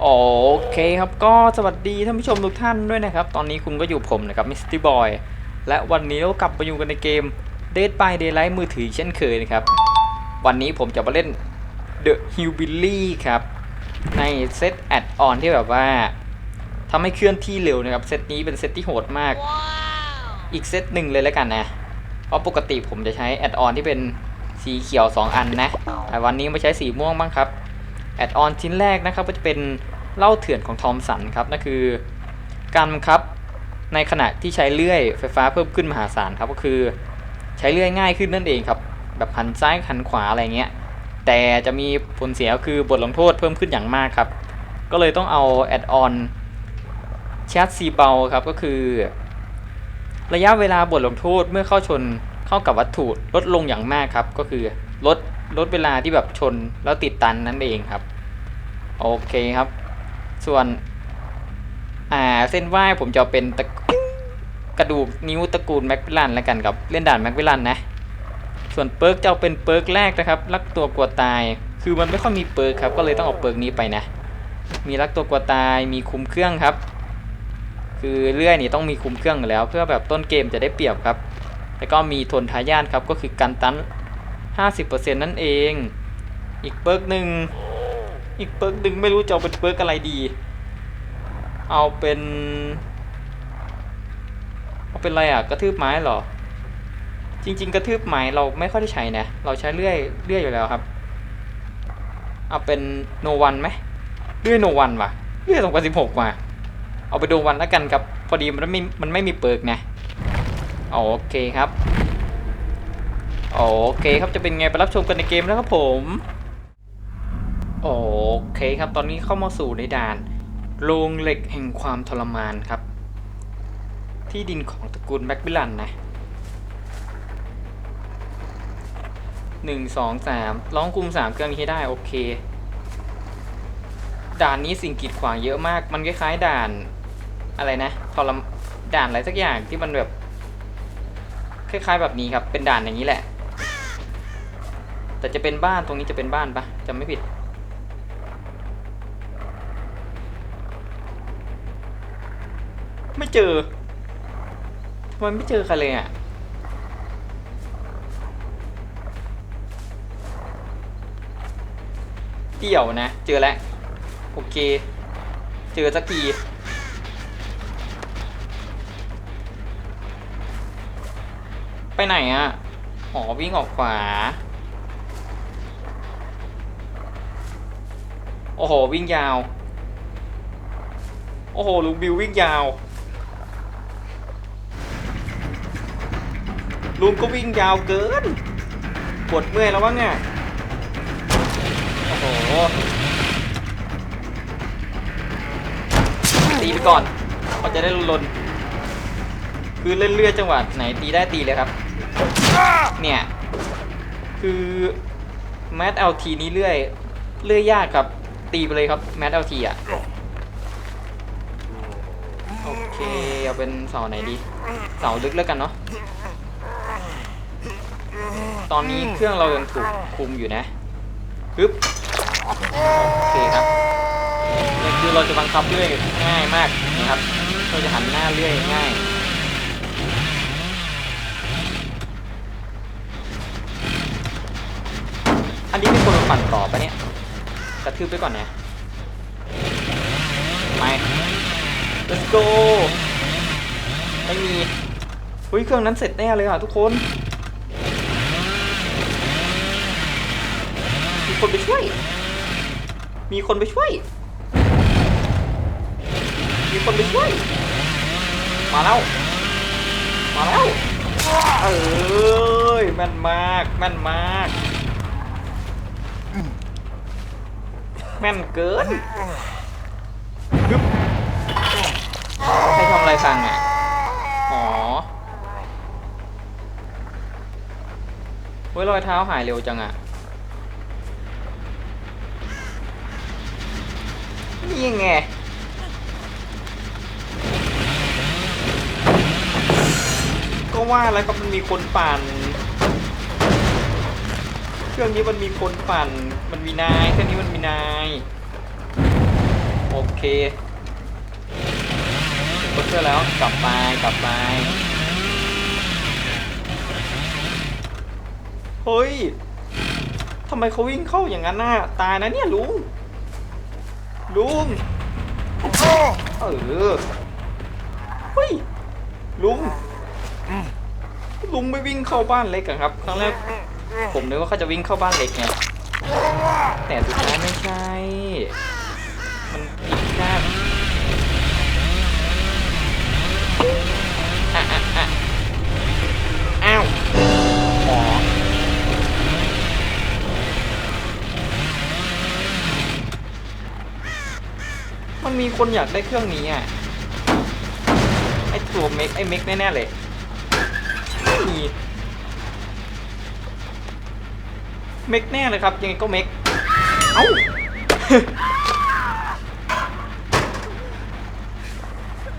โอเคครับก็สวัสดีท่านผู้ชมทุกท่านด้วยนะครับ ตอนนี้คุณก็อยู่ผมนะครับมิสตี้บอยและวันนี้เรากลับมาอยู่กันในเกม Dead by Daylight มือถือเช่นเคยนะครับ วันนี้ผมจะมาเล่น The Hillbilly ครับ ในเซตแอดออนที่แบบว่าทำให้เคลื่อนที่เร็วนะครับ เซตนี้เป็นเซตที่โหดมาก อีกเซตหนึ่งเลยแล้วกันนะ เพราะปกติผมจะใช้แอดออนที่เป็นสีเขียว 2 อันนะ แต่วันนี้มาใช้สีม่วงบ้างครับ แอดออนชิ้นแรกนะครับก็จะเป็นเล่าเถื่อนของทอมสันครับนั่นคือการบังคับในขณะที่ใช้เลื่อยไฟฟ้าเพิ่มขึ้นมหาศาลครับก็คือ ใช้เลื่อยง่ายขึ้นนั่นเองครับ แบบหันซ้ายหันขวาอะไรเงี้ยแต่จะมีผลเสียคือบทลงโทษเพิ่มขึ้นอย่างมากครับ ก็เลยต้องเอาแอดออนแชทซีเบลครับก็คือ ระยะเวลาบทลงโทษเมื่อเข้าชนเข้ากับวัตถุลดลงอย่างมากครับ ก็คือลด ลดเวลาที่แบบชนแล้วติดตันนั่นเองครับ โอเคครับ ส่วนอ่าเส้นไหว้ผมจะเอาเป็นตะกระดูกนิ้วตระกูลแม็กวิลันแล้วกันครับเล่นด่านแม็กวิลันนะ ส่วนเปิร์กจะเอาเป็นเปิร์กแรกนะครับรักตัวกลัวตาย คือมันไม่ค่อยมีเปิร์กครับก็เลยต้องเอาเปิร์กนี้ไปนะ มีรักตัวกลัวตายมีคุมเครื่องครับ คือเลื่อยนี่ต้องมีคุมเครื่องอยู่แล้ว เพื่อแบบต้นเกมจะได้เปรียบครับ แล้วก็มีทนทายาทครับก็คือกันตัน 50%นั่นเอง อีกเปิร์กหนึ่งอีกเปิร์กหนึ่งไม่รู้จะเอาเป็นเปิร์กอะไรดี เอาเป็นเอาเป็นอะไรอะกระทืบไม้เหรอ จริง ๆ กระทืบไม้เราไม่ค่อยได้ใช้นะเราใช้เลื่อยเลื่อยอยู่แล้วครับ เอาเป็นโนวันไหมเลื่อยโนวันว่ะเลื่อยสองพันสิบหกว่ะเอาไปดูวันแล้วกันครับพอดีมันไม่มันไม่มีเปิร์กนะโอเคครับ โอเคครับจะเป็นไงไปรับชมกันในเกมแล้วครับผมโอเคครับตอนนี้เข้ามาสู่ในด่านโรงเหล็กแห่งความทรมานครับ ที่ดินของตระกูลแบ็กบิลันนะหนึ่งสองสามร้องคุมสามเครื่องนี้ให้ได้โอเค ด่านนี้สิ่งกีดขวางเยอะมาก มันคล้ายๆด่านอะไรนะทรมด่านอะไรสักอย่างที่มันแบบคล้ายๆแบบนี้ครับ เป็นด่านอย่างนี้แหละ แต่จะเป็นบ้านตรงนี้จะเป็นบ้านปะจำไม่ผิด ไม่เจอทำไมไม่เจอใครเลยอะเดี่ยวนะ เจอแล้วโอเค เจอสักทีไปไหนอะ่ะ อ๋อวิ่งออกขวา โอ้โห วิ่งยาว โอ้โห ลุงบิววิ่งยาว ลุงก็วิ่งยาวเกิน ปวดเมื่อยแล้ววะเนี่ย โอ้โห ตีไปก่อนเขาจะได้ลนคือเล่นเลือดจังหวะไหนตีได้ตีเลยครับ เนี่ย คือแมทเอลทีนี้เลื่อยเลื่อยยากครับ ตีไปเลยครับแมทเอลทีอะโอเคเอาเป็นเสาไหนดีเสาลึกแล้วกันเนาะตอนนี้เครื่องเรายังถูกคุมอยู่นะปึ๊บโอเคครับนี่คือเราจะบังคับเลื่อยง่ายมากนะครับเราจะหันหน้าเลื่อยง่ายอันนี้มีคนมาปั่นต่อปะเนี่ย กระทืบไปก่อนนะไป let's go ไม่มีเฮ้ยเครื่องนั้นเสร็จแน่เลยอะทุกคนมีคนไปช่วย มีคนไปช่วย มีคนไปช่วย มาแล้ว มาแล้วเอ้ยแม่นมากแม่นมาก แม่นเกินปึ๊บใครทำอะไรฟังอะ อ๋อเว้ยรอยเท้าหายเร็วจังอะ นี่ไงก็ว่าแล้วก็มันมีคนปั่น เครื่องนี้มันมีคนปั่น มันมีนาย เครื่องนี้มันมีนาย โอเคกดเชื่อแล้ว กลับไป กลับไป เฮ้ย ทำไมเขาวิ่งเข้าอย่างนั้นน่ะ ตายนะเนี่ยลุง ลุง เออ เฮ้ย ลุง ลุงไม่วิ่งเข้าบ้านเล็กอะครับ ครั้งแรก ผมนึกว่าเขาจะวิ่งเข้าบ้านเล็กไงแต่สุดท้ายไม่ใช่ มันผิดพลาดอ้าวอ๋อมันมีคนอยากได้เครื่องนี้อะ ไอตัวเมกไอเมกแน่ ๆ เลยไม่มี เมกแน่เลยครับ ยังไงก็เมกเอ้า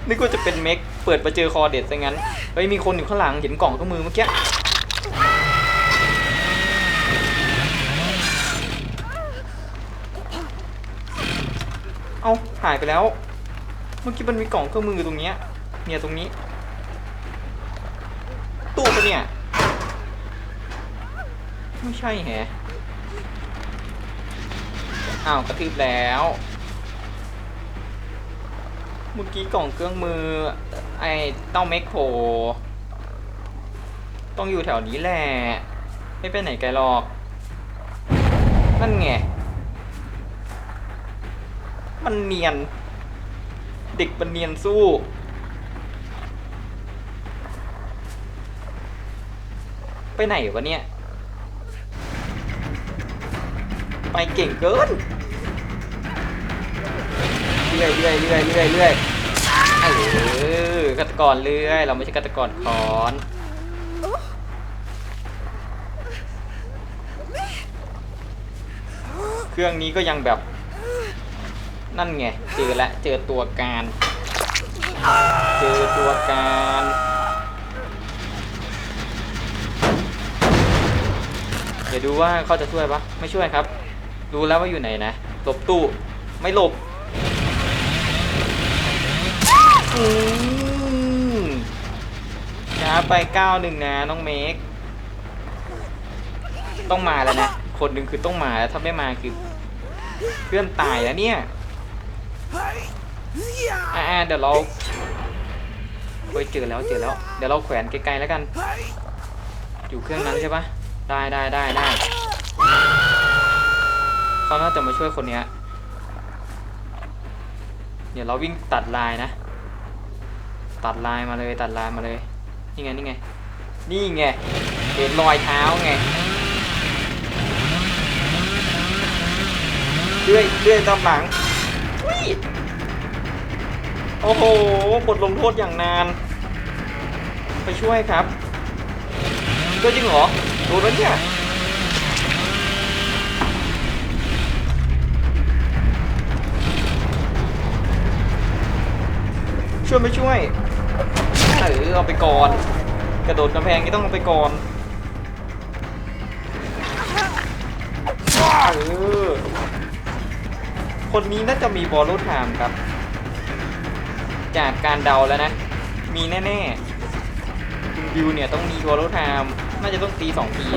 นึกว่าจะเป็นเมกเปิดมาเจอคอเด็ดซะงั้น เฮ้ย มีคนอยู่ข้างหลังเห็นกล่องเครื่องมือเมื่อกี้เอาหายไปแล้ว เมื่อกี้มันมีกล่องเครื่องมือตรงเนี้ยเนี่ยตรงนี้ ตู้ปะเนี่ย ไม่ใช่แฮะอ้าวกระทืบแล้วเมื่อกี้กล่องเครื่องมือ ไอ้เต้าเมคโครต้องอยู่แถวนี้แหละ ไม่ไปไหนไกลหรอก นั่นไง มันเนียน เด็กมันเนียนสู้ ไปไหนวะเนี่ย ไปเก่งเกินเรื่อยเรื่อยเรื่อยเรื่อยเรื่อยเออฆาตกรเรื่อย เราไม่ใช่ฆาตกรคอนเครื่องนี้ก็ยังแบบ นั่นไง เจอแล้วเจอตัวการ เจอตัวการเดี๋ยวดูว่าเขาจะช่วยปะไม่ช่วยครับ รู้แล้วว่าอยู่ไหนนะหลบตู้ไม่หลบอืมช้าไปก้าวหนึ่งนะน้องเมกต้องมาแล้วนะคนหนึ่งคือต้องมาแล้วถ้าไม่มาคือเพื่อนตายแล้วเนี่ยอ่าเดี๋ยวเราเฮ้ยเจอแล้วเจอแล้ว เดี๋ยวเราแขวนไกลๆแล้วกัน อยู่เครื่องนั้นใช่ปะได้ได้ได้ได้ เขาน่าจะมาช่วยคนเนี้ย เดี๋ยวเราวิ่งตัดลายนะ ตัดลายมาเลยตัดลายมาเลย นี่ไงนี่ไง นี่ไง เห็นรอยเท้าไง เลื่อยเลื่อยตามหลังโอ้โห บทลงโทษอย่างนาน ไปช่วยครับก็จริงเหรอ โดนแล้วเนี่ย ช่วยไม่ช่วยเออเอาไปก่อน กระโดดกำแพงนี่ต้องเอาไปก่อนเออคนนี้น่าจะมีบอลลูไทม์ครับ จากการเดาแล้วนะ มีแน่ๆคุณบิวเนี่ยต้องมีบอลลูไทม์น่าจะต้องตีสองที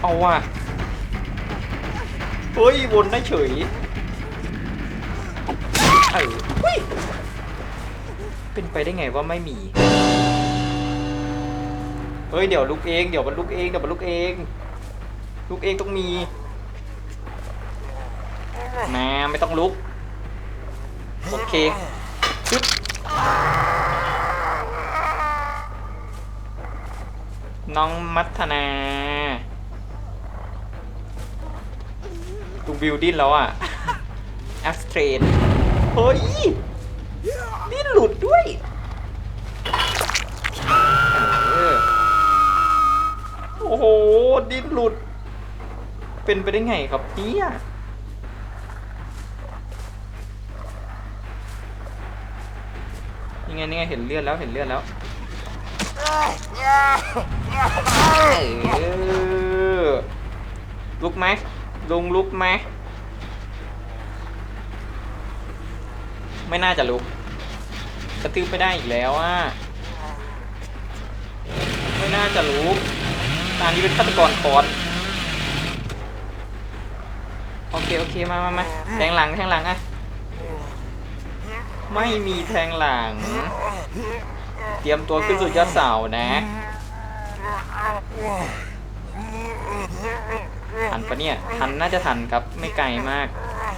เอาว่ะเฮ้ยวนได้เฉยเออ เฮ้ยเป็นไปได้ไงว่าไม่มี เฮ้ยเดี๋ยวลุกเองเดี๋ยวมันลุกเองเดี๋ยวมันลุกเอง ลุกเองต้องมีมาไม่ต้องลุก โอเคปึ๊บน้องมัทนาดูบิวดิ้นแล้วอะแอสเทรนเฮ้ย ดิ้นหลุด เป็นไปได้ไงครับเนี่ยนี่ไงนี่ไงเห็นเลือดแล้วเห็นเลือดแล้วลุกไหมลุงลุกไหมไม่น่าจะลุกกระตืบไม่ได้อีกแล้วอะไม่น่าจะลุก ตานนี้เป็นฆาตกรคอนโอเคโอเคมามามาแทงหลังแทงหลังอะไม่มีแทงหลัง เตรียมตัวขึ้นสู่ยอดเสานะทันปะเนี่ยทันน่าจะทันครับไม่ไกลมาก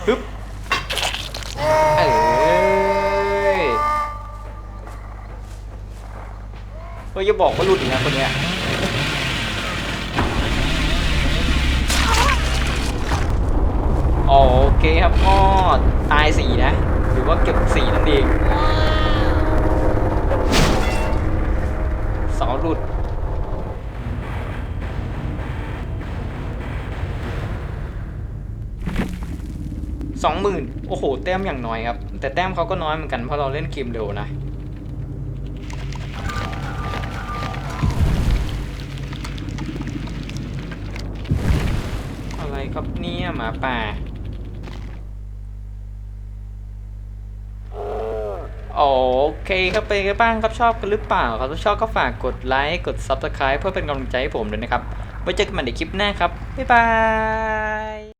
ฮึบเอ้ยเฮ้ยอย่าบอกว่าหลุดอีกนะคนเนี้ย โอเคครับก็ตายสี่นะ หรือว่าเก็บสี่นั่นเองเสองหลุดสองหมื่นโอ้โห แต้มอย่างน้อยครับ แต่แต้มเขาก็น้อยเหมือนกันเพราะเราเล่นเกมเร็วนะอะไรครับเนี่ยหมาป่า โอ ใคครับเป็นไงบ้างครับชอบกันหรือเปล่าครับถ้าชอบก็ฝากกดไลค์กด Subscribe เพื่อเป็นกำลังใจให้ผมด้วยนะครับไว้เจอกันใหม่ในคลิปหน้าครับบ๊ายบาย